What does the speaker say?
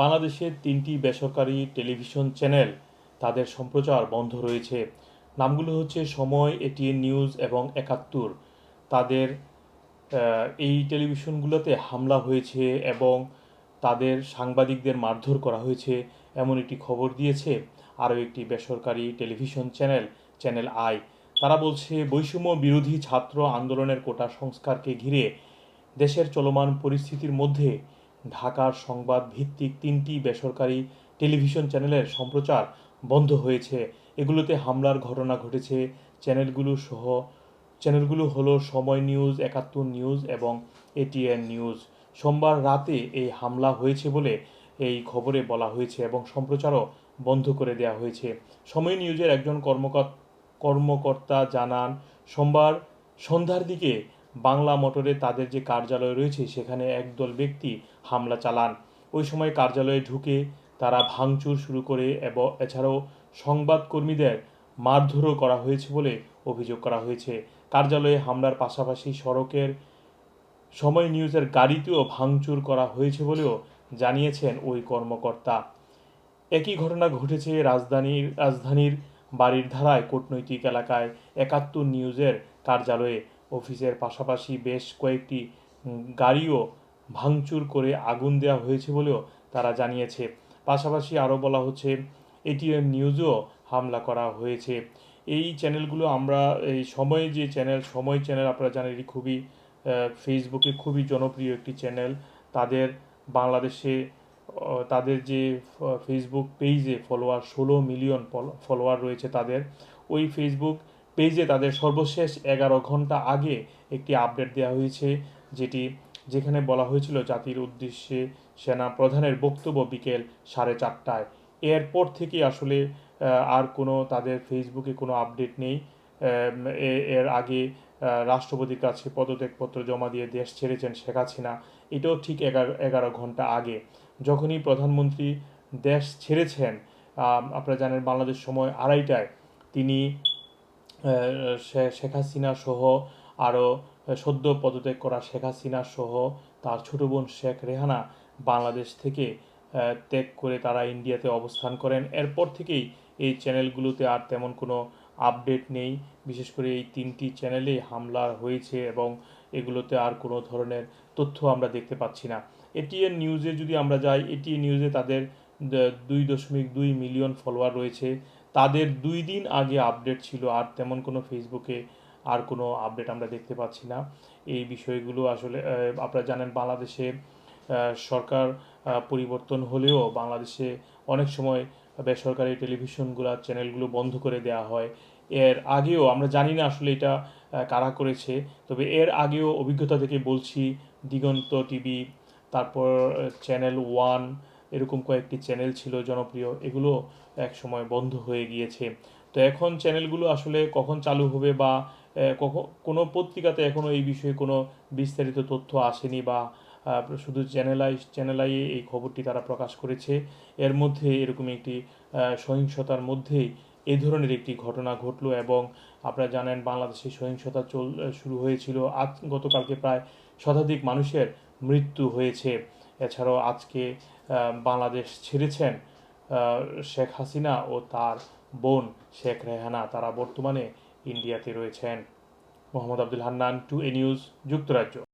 বাংলাদেশের তিনটি বেসরকারি টেলিভিশন চ্যানেল তাদের সম্প্রচার বন্ধ রয়েছে। নামগুলো হচ্ছে সময়, এটিএন নিউজ এবং একাত্তর। তাদের এই টেলিভিশনগুলোতে হামলা হয়েছে এবং তাদের সাংবাদিকদের মারধর করা হয়েছে। এমন একটি খবর দিয়েছে আরও একটি বেসরকারি টেলিভিশন চ্যানেল চ্যানেল আই। তারা বলছে, বৈষম্য বিরোধী ছাত্র আন্দোলনের কোটা সংস্কারকে ঘিরে দেশের চলমান পরিস্থিতির মধ্যে ঢাকার সংবাদ ভিত্তিক তিনটি বেসরকারি টেলিভিশন চ্যানেলের সম্প্রচার বন্ধ হয়েছে। এগুলোতে হামলার ঘটনা ঘটেছে। চ্যানেলগুলো সহ, চ্যানেলগুলো হলো সময় নিউজ, একাত্তর নিউজ এবং এটিএন নিউজ। সোমবার রাতে এই হামলা হয়েছে বলে এই খবরে বলা হয়েছে এবং সম্প্রচারও বন্ধ করে দেওয়া হয়েছে। সময় নিউজের একজন কর্মকর্তা কর্মকর্তা জানান, সোমবার সন্ধ্যার দিকে বাংলা মোটরে তাদের যে কার্যালয় রয়েছে, সেখানে একদল ব্যক্তি হামলা চালান। ওই সময় কার্যালয়ে ঢুকে তারা ভাঙচুর শুরু করে এবং এছাড়াও সংবাদকর্মীদের মারধরও করা হয়েছে বলে অভিযোগ করা হয়েছে। কার্যালয়ে হামলার পাশাপাশি সড়কের সময় নিউজের গাড়িতেও ভাঙচুর করা হয়েছে বলেও জানিয়েছেন ওই কর্মকর্তা। একই ঘটনা ঘটেছে রাজধানীর রাজধানীর বাড়ির ধারায় কূটনৈতিক এলাকায় একাত্তর নিউজের কার্যালয়ে। অফিসের পাশাপাশি বেশ কয়েকটি গাড়িও ভাঙচুর করে আগুন দেওয়া হয়েছে বলেও তারা জানিয়েছে। পাশাপাশি আরও বলা হচ্ছে, এটিএম নিউজও হামলা করা হয়েছে। এই চ্যানেলগুলো আমরা, এই সময় যে চ্যানেল, সময় চ্যানেল আপনারা জানেন, এটি খুবই ফেসবুকে খুবই জনপ্রিয় একটি চ্যানেল। তাদের বাংলাদেশে তাদের যে ফেসবুক পেজে ফলোয়ার ষোলো মিলিয়ন ফলোয়ার রয়েছে তাদের। ওই ফেসবুক পেজে তাদের সর্বশেষ এগারো ঘণ্টা আগে একটি আপডেট দেওয়া হয়েছে, যেটি যেখানে বলা হয়েছিল জাতির উদ্দেশ্যে সেনা প্রধানের বক্তব্য বিকেল সাড়ে চারটায়। এরপর থেকে আসলে আর কোনো তাদের ফেসবুকে কোনো আপডেট নেই। এর আগে রাষ্ট্রপতির কাছে পদত্যাগপত্র জমা দিয়ে দেশ ছেড়েছেন শেখ হাসিনা। এটাও ঠিক এগারো এগারো ঘণ্টা আগে। যখনই প্রধানমন্ত্রী দেশ ছেড়েছেন আপনারা জানেন বাংলাদেশ সময় আড়াইটায়। তিনি শেখ হাসিনা সহ আরও সদ্য পদত্যাগ করা শেখ হাসিনা সহ তার ছোট বোন শেখ রেহানা বাংলাদেশ থেকে ত্যাগ করে তারা ইন্ডিয়াতে অবস্থান করেন। এরপর থেকেই এই চ্যানেলগুলোতে আর তেমন কোনো আপডেট নেই। বিশেষ করে এই তিনটি চ্যানেলে হামলা হয়েছে এবং এগুলোতে আর কোনো ধরনের তথ্য আমরা দেখতে পাচ্ছি না। এটিএন নিউজে যদি আমরা যাই, এটিএন নিউজে তাদের দুই দশমিক দুই মিলিয়ন ফলোয়ার রয়েছে। তাদের দুই দিন আগে আপডেট ছিল, আর তেমন কোনো ফেসবুকে আর কোনো আপডেট আমরা দেখতে পাচ্ছি না। এই বিষয়গুলো আসলে আপনারা জানেন বাংলাদেশে সরকার পরিবর্তন হলেও বাংলাদেশে অনেক সময় বেসরকারি টেলিভিশনগুলো চ্যানেলগুলো বন্ধ করে দেওয়া হয়। এর আগেও, আমরা জানি না আসলে এটা কারা করেছে, তবে এর আগেও অভিজ্ঞতা থেকে বলছি, দিগন্ত টিভি, তারপর চ্যানেল ওয়ান এরকম কয়েকটি চ্যানেল ছিল জনপ্রিয়, এগুলো এক সময় বন্ধ হয়ে গিয়েছে। তো এখন চ্যানেলগুলো আসলে কখন চালু হবে বা কখন, কোনো পত্রিকাতে এখনও এই বিষয়ে কোনো বিস্তারিত তথ্য আসেনি বা শুধু চ্যানেলাই চ্যানেলাই এই খবরটি তারা প্রকাশ করেছে। এর মধ্যে এরকম একটি সহিংসতার মধ্যেই এই ধরনের একটি ঘটনা ঘটলো এবং আপনারা জানেন বাংলাদেশে সহিংসতা চল শুরু হয়েছিল। আজ গতকালকে প্রায় শতাধিক মানুষের মৃত্যু হয়েছে। এছাড়াও আজকে বাংলাদেশ ছেড়েছেন শেখ হাসিনা ও তার বোন শেখ রেহানা। তারা বর্তমানে ইন্ডিয়াতে রয়েছেন। মোহাম্মদ আব্দুল হান্নান, টু এ নিউজ, যুক্তরাজ্য।